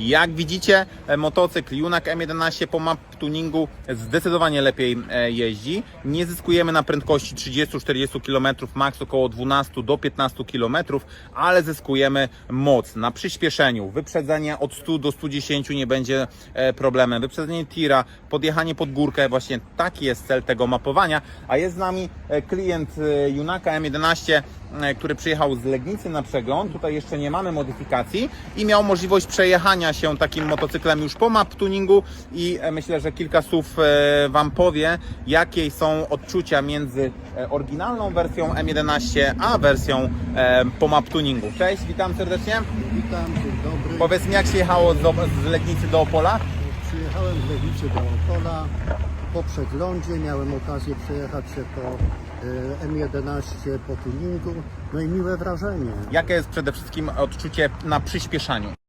Jak widzicie, e, motocykl Junak M11 po map tuningu zdecydowanie lepiej e, jeździ. Nie zyskujemy na prędkości 30-40 km, max około 12 do 15 km, ale zyskujemy moc na przyspieszeniu. Wyprzedzenie od 100 do 110 nie będzie e, problemem. Wyprzedzenie tira, podjechanie pod górkę, właśnie taki jest cel tego mapowania. A jest z nami klient Junaka M11, e, który przyjechał z Legnicy na przegląd. Tutaj jeszcze nie mamy modyfikacji i miał możliwość przejechania się takim motocyklem już po map tuningu i e, myślę, że kilka słów e, Wam powie, jakie są odczucia między e, oryginalną wersją M11 a wersją po map tuningu. Cześć, witam serdecznie. Witam, dzień dobry. Powiedz mi, jak się jechało z, z Legnicy do Opola? Przyjechałem z Legnicy do Opola. Po przeglądzie miałem okazję przejechać się po e, M11 po tuningu. No i miłe wrażenie. Jakie jest przede wszystkim odczucie na przyspieszaniu?